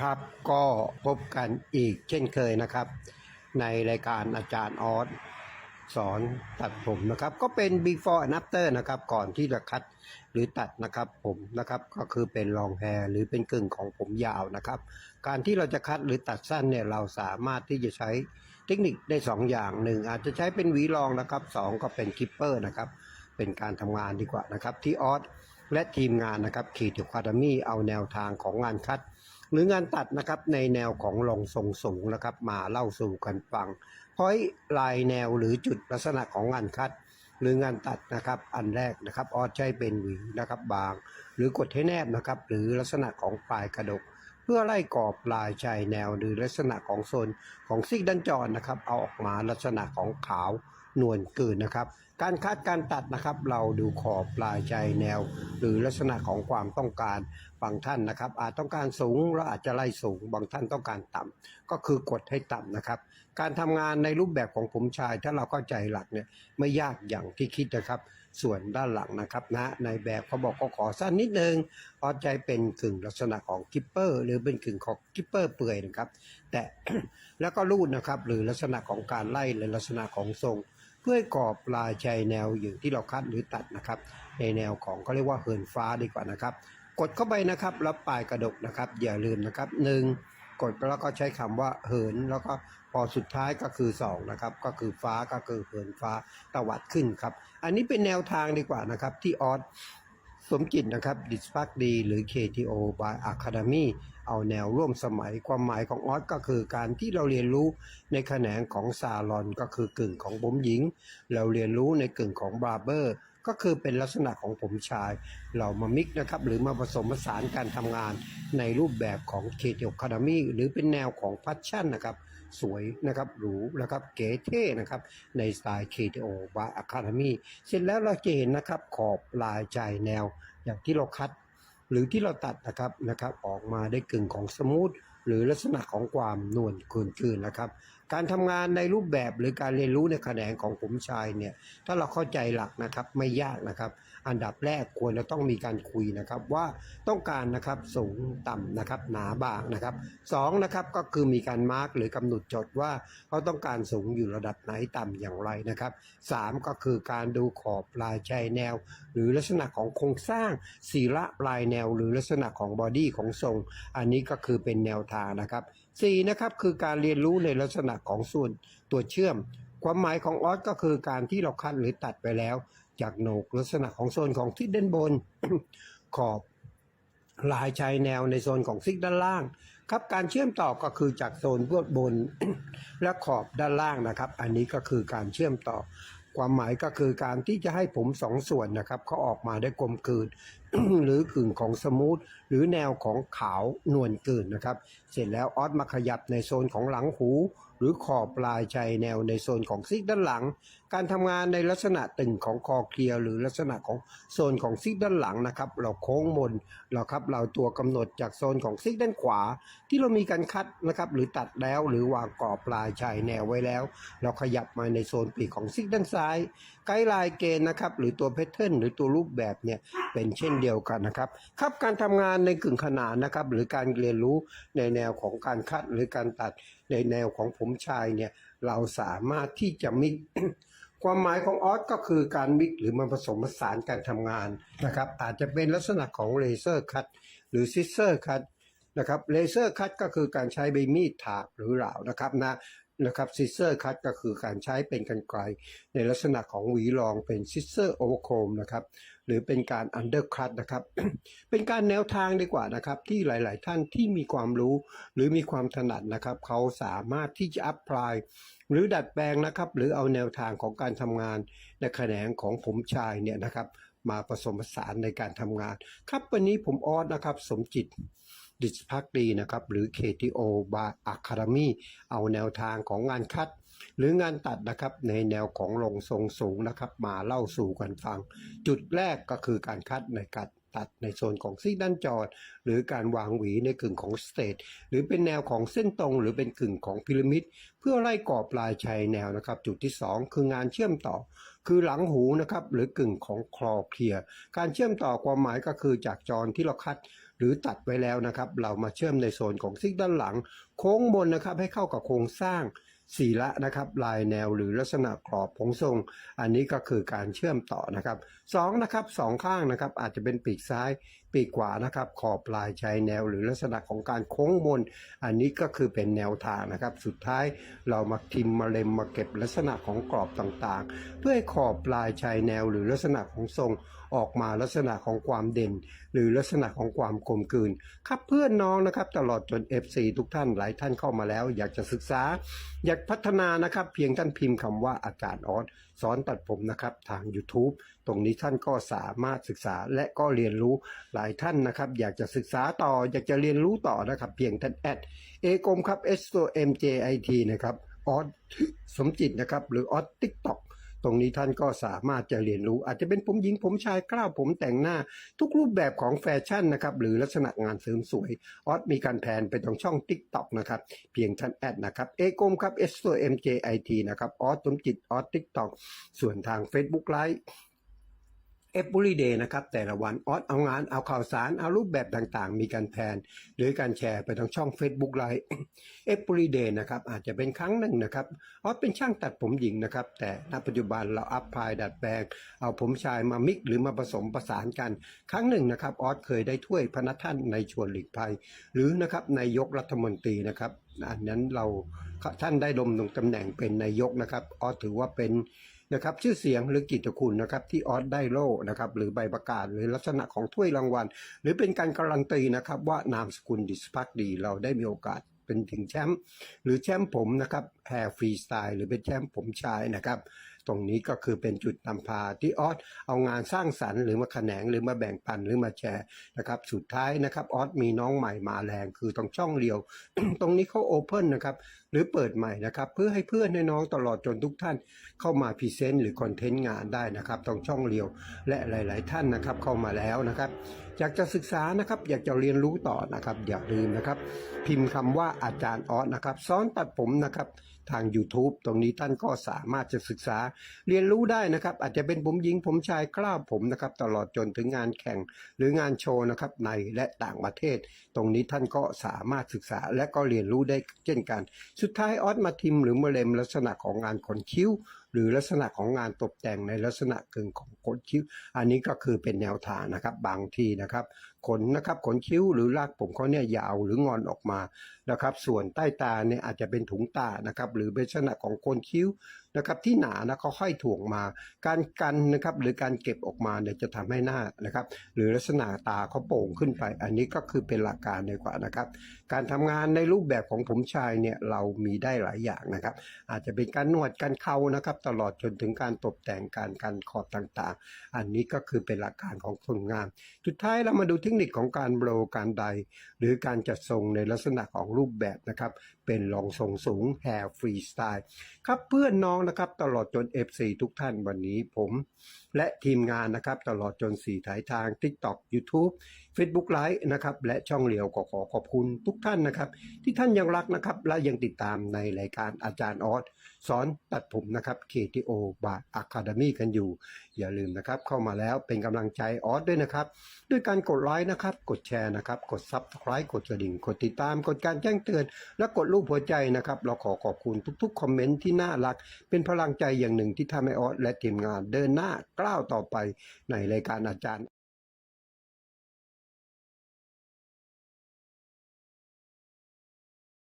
ครับก็พบกันอีกเช่นเคยนะครับ ในรายการอาจารย์ออสสอนตัดผมนะครับ ก็เป็น before and after นะครับ ก่อนที่จะคัดหรือตัดนะครับผมนะครับก็คือเป็นลองแฮร์หรือเป็นกึ่งของผมยาวนะครับ การที่เราจะคัดหรือตัดสั้นเนี่ยเราสามารถที่จะใช้เทคนิคได้สองอย่างหนึ่งอาจจะใช้เป็นหวีรองนะครับสองก็เป็นคิปเปอร์นะครับเป็นการทำงานดีกว่านะครับที่ออสและทีมงานนะครับขีดคาดมี่เอาแนวทางของงานคัด หรืองานตัดนะครับในแนวของลงทรงสูงนะครับ มาเล่าสู่กันฟังพราะลายแนวหรือจุดลักษณะของงานคัด หรืองานตัดนะครับ อันแรกนะครับออสใช้เป็นหวีนะครับบาง หรือกดให้แนบนะครับ หรือลักษณะของปลายกระดก เพื่อไล่กรอบลายชายแนวหรือลักษณะของโซนของซิกดันจรนะครับ เอาออกมาลักษณะของขาว นวลกลืนนะครับ การคัดการตัดนะครับ เราดูขอบปลายใจแนว หรือลักษณะของความต้องการบางท่านนะครับ อาจต้องการสูงแล้วอาจจะไล่สูง บางท่านต้องการต่ำก็คือกดให้ต่ำนะครับ การทำงานในรูปแบบของผมชาย ถ้าเราเข้าใจหลักเนี่ยไม่ยากอย่างที่คิดนะครับ ส่วนด้านหลังนะครับนะในแบบเขาบอกก็ขอสั้นนิดนึงออใจเป็นกึ่งลักษณะของกิปเปอร์ หรือเป็นกึ่งของกิปเปอร์เปื่อยนะครับ แต่แล้วก็รูดนะครับ หรือลักษณะของการไล่หรือลักษณะของทรงเพื่อกอบลายชายแนวอย่างที่เราคัดหรือตัดนะครับ ในแนวของเขาเรียกว่าเหินฟ้าดีกว่านะครับ กดเข้าไปนะครับ แล้วปลายกระดกนะครับ อย่าลืมนะครับหนึ่ง กดแล้วก็ใช้คำว่าเหิน แล้วก็พอสุดท้ายก็คือสองนะครับก็คือฟ้าก็คือเหินฟ้าตวัดขึ้นครับ อันนี้เป็นแนวทางดีกว่านะครับที่ออสสมจิตนะครับดิสพักดีหรือ KTO by Academy เอาแนวร่วมสมัยความหมายของออสก็คือการที่เราเรียนรู้ในแขนงของซาลอนก็คือกึ่งของผมหญิง เราเรียนรู้ในกึ่งของบาร์เบอร์ ก็คือเป็นลักษณะของผมชาย เรามามิกนะครับ หรือมาผสมผสานการทำงานในรูปแบบของ k t o Academy หรือเป็นแนวของพัชชั่นนะครับ สวยนะครับหรูนะครับเก๋เท่นะครับ ในสไตล์ KTO บาคาดามี่เสร็จแล้วเราจะเห็นนะครับขอบลายใจายแนวอย่างที่เราคัด หรือที่เราตัดนะครับนะครับออกมาได้กึ่งของสมูทหรือลักษณะของความนวลคืนๆนะครับ การทำงานในรูปแบบหรือการเรียนรู้ในแขนงของผมชายเนี่ยถ้าเราเข้าใจหลักนะครับไม่ยากนะครับ อันดับแรกควรจะต้องมีการคุยนะครับว่าต้องการนะครับสูงต่ำนะครับหนาบางนะครับสองนะครับก็คือมีการมาร์กหรือกำหนดจดว่าเขาต้องการสูงอยู่ระดับไหนต่ำอย่างไรนะครับสามก็คือการดูขอบปลายชายแนว หรือลักษณะของโครงสร้างศีระปลายแนว หรือลักษณะของบอดี้ของทรง อันนี้ก็คือเป็นแนวทางนะครับสี่นะครับคือการเรียนรู้ในลักษณะของส่วนตัวเชื่อม ความหมายของออสก็คือการที่เราคัดหรือตัดไปแล้ว จากโหนกลักษณะของโซนของทิศด้านบน ขอบลายชายแนวในโซนของซิกด้านล่าง ครับการเชื่อมต่อก็คือจากโซนเบื้องบน และขอบด้านล่างนะครับ อันนี้ก็คือการเชื่อมต่อ ความหมายก็คือการที่จะให้ผมสองส่วนนะครับเขาออกมาได้กลมกลืนหรือกึ่งของสมูทหรือแนวของขาวนวลกลืนนะครับ เสร็จแล้วออสมาขยับในโซนของหลังหู หรือขอบปลายชัยแนวในโซนของซีกด้านหลัง การทำงานในลักษณะตึงของคอเคลียวหรือลักษณะของโซนของซีกด้านหลังนะครับ เราโค้งมนเราครับเราตัวกำหนดจากโซนของซีกด้านขวา ที่เรามีการคัดนะครับหรือตัดแล้วหรือวางกรอบปลายชายแนวไว้แล้ว เราขยับมาในโซนปีกของซีกด้านซ้าย ไกด์ไลน์เกณฑ์นะครับหรือตัวแพทเทิร์นหรือตัวรูปแบบเนี่ยเป็นเช่นเดียวกันนะครับครับการทำงานในกึ่งขนานนะครับหรือการเรียนรู้ในแนวของการคัดหรือการตัดในแนวของผมชายเนี่ยเราสามารถที่จะมิกความหมายของออสก็คือการมิกหรือมาผสมผสานการทำงานนะครับอาจจะเป็นลักษณะของเลเซอร์คัตหรือซิสเซอร์คัตนะครับเลเซอร์คัตก็คือการใช้ใบมีดถากหรือเหลานะครับนะ นะครับซิสเซอร์คัตก็คือการใช้เป็นกันไกล ในลักษณะของหวีรองเป็นซิสเซอร์โอเวอร์โคมนะครับหรือเป็นการอันเดอร์คัตนะครับเป็นการแนวทางดีกว่านะครับที่หลาย ๆ ท่านที่มีความรู้หรือมีความถนัดนะครับเขาสามารถที่จะอัพพลายหรือดัดแปลงนะครับหรือเอาแนวทางของการทำงานในแขนงของผมชายเนี่ยนะครับมาผสมผสานในการทำงาน ครับวันนี้ผมออสนะครับสมจิต ดิสพักดีนะครับหรือ KTO บา Academy เอาแนวทางของงานคัด หรืองานตัดนะครับในแนวของลงทรงสูงนะครับ มาเล่าสู่กันฟัง จุดแรกก็คือการคัดในการตัดในโซนของซีกด้านจอด หรือการวางหวีในกึ่งของสเตทหรือเป็นแนวของเส้นตรง หรือเป็นกึ่งของพีระมิด เพื่อไล่กรอบปลายชายแนวนะครับ จุดที่ 2 คืองานเชื่อมต่อ คือหลังหูนะครับหรือกึ่งของคลอเคลียร์การเชื่อมต่อความหมายก็คือจากจรที่เราคัด หรือตัดไว้แล้วนะครับ เรามาเชื่อมในโซนของซิกด้านหลัง โค้งบนนะครับให้เข้ากับโครงสร้างศีละนะครับลายแนวหรือลักษณะกรอบผงทรง อันนี้ก็คือการเชื่อมต่อนะครับสองนะครับสองข้างนะครับอาจจะเป็นปีกซ้ายปีกขวานะครับขอบปลายชายแนวหรือลักษณะของการโค้งบนอันนี้ก็คือเป็นแนวทางนะครับ สุดท้ายเรามาทิมมาเล็มมาเก็บลักษณะของกรอบต่างๆ เพื่อให้ขอบปลายชายแนวหรือลักษณะของทรงออกมาลักษณะของความเด่น หรือลักษณะของความกลมกลืนครับเพื่อนน้องนะครับตลอดจน FC ทุกท่านหลายท่านเข้ามาแล้ว อยากจะศึกษา อยากพัฒนานะครับ เพียงท่านพิมพ์คำว่าอาจารย์ออสสอนตัดผมนะครับ ทาง YouTube ตรงนี้ท่านก็สามารถศึกษาและก็เรียนรู้หลายท่านนะครับ อยากจะศึกษาต่อ อยากจะเรียนรู้ต่อนะครับ เพียงท่านแอดเอกรมครับ S O M J I T นะครับออสสมจิตนะครับ หรือออสติ๊กต็อก ตรงนี้ท่านก็สามารถจะเรียนรู้ อาจจะเป็นผมหญิงผมชายกล้าวผมแต่งหน้า ทุกรูปแบบของแฟชั่นนะครับหรือลักษณะงานเสริมสวยออสมีการแผนไปตรงช่อง TikTok นะครับเพียงท่านแอดนะครับเอกมครับ S O M J I T นะครับออสสมจิตออส TikTok ส่วนทาง Facebook Live เอฟบุรีเดย์นะครับ แต่ละวันออสเอางานเอาข่าวสาร เอารูปแบบต่างๆ มีการแพนหรือการแชร์ไปทางช่อง Facebook ไลฟ์เอฟบุรีเดย์นะครับ อาจจะเป็นครั้งหนึ่งนะครับออสเป็นช่างตัดผมหญิงนะครับ แต่ณปัจจุบันเราอัพพายดัดแปลง เอาผมชายมามิกหรือมาผสมประสานกัน ครั้งหนึ่งนะครับออสเคยได้ถ้วยพระนท่านในชวนหลีกภัย หรือนะครับนายกรัฐมนตรีนะครับอันนั้นเราท่านได้ดมลงตำแหน่งเป็นนายกนะครับออสถือว่าเป็น นะครับชื่อเสียงหรือกิตคุณนะครับที่ออสได้โล่นะครับหรือใบประกาศหรือลักษณะของถ้วยรางวัล หรือเป็นการการันตีนะครับว่านามสกุลดิสพักดีเราได้มีโอกาสเป็นถึงแชมป์หรือแชมป์ผมนะครับแฮร์ฟรีสไตล์หรือเป็นแชมป์ผมชายนะครับ ตรงนี้ก็คือเป็นจุดนำพาที่ออสเอางานสร้างสรรค์หรือมาแขนงหรือมาแบ่งปันหรือมาแชร์นะครับ สุดท้ายนะครับออสมีน้องใหม่มาแรงคือตรงช่องเรียว ตรงนี้เขาโอเพ่นนะครับหรือเปิดใหม่นะครับเพื่อให้เพื่อนให้น้องตลอดจนทุกท่านเข้ามาพรีเซนต์หรือคอนเทนต์งานได้นะครับตรงช่องเรียวและหลาย ๆ ท่านนะครับเข้ามาแล้วนะครับอยากจะศึกษานะครับอยากจะเรียนรู้ต่อนะครับอย่าลืมนะครับ พิมพ์คำว่าอาจารย์ออสนะครับสอนตัดผมนะครับ ทาง YouTube ตรงนี้ท่านก็สามารถจะศึกษาเรียนรู้ได้นะครับ อาจจะเป็นผมหญิงผมชายกล้าวผมนะครับ ตลอดจนถึงงานแข่งหรืองานโชว์นะครับในและต่างประเทศ ตรงนี้ท่านก็สามารถศึกษาและก็เรียนรู้ได้เช่นกัน สุดท้ายออสมาทิมหรือมาเลมลักษณะของงานขนคิ้ว หรือลักษณะของงานตกแต่งในลักษณะกึ่งของขนคิ้ว อันนี้ก็คือเป็นแนวทางนะครับบางทีนะครับขนนะครับขนคิ้วหรือรากผมเขาเนี่ยยาวหรืองอนออกมานะครับ ส่วนใต้ตาเนี่ยอาจจะเป็นถุงตานะครับ หรือเป็นลักษณะของโคนคิ้วนะครับที่หนานะเขาค่อยถ่วงมา การกันนะครับหรือการเก็บออกมาเนี่ยจะทำให้หน้านะครับ หรือลักษณะตาเขาโป่งขึ้นไป อันนี้ก็คือเป็นหลักการดีกว่านะครับการทำงานในรูปแบบของผมชายเนี่ยเรามีได้หลายอย่างนะครับ อาจจะเป็นการนวดการเคานะครับ ตลอดจนถึงการตกแต่งการการขอบต่างๆ อันนี้ก็คือเป็นหลักการของคนงานสุดท้ายเรามาดูเทคนิคของการโบรการใด หรือการจัดทรงในลักษณะของรูปแบบนะครับ เป็นรองทรงสูง Hair Freestyle ครับเพื่อนน้องนะครับตลอดจน FC ทุกท่านวันนี้ผม และทีมงานนะครับตลอดจนสี่ถ่ายทาง TikTok YouTube Facebook Live นะครับและช่องเหลียวก็ขอขอบคุณทุกท่านนะครับ ที่ท่านยังรักนะครับและยังติดตามในรายการอาจารย์ออสสอนตัดผมนะครับ KTO บา Academy กันอยู่ อย่าลืมนะครับเข้ามาแล้วเป็นกำลังใจออสด้วยนะครับ ด้วยการกดไลค์นะครับ กดแชร์นะครับ กด Subscribe กดกระดิ่ง กดติดตาม กดการแจ้งเตือน และกดรูปหัวใจนะครับ เราขอขอบคุณทุกๆ คอมเมนต์ที่น่ารัก เป็นพลังใจอย่างหนึ่งที่ทำให้ออสและทีมงานเดินหน้ากาวต่อไปในรายการอาจารย์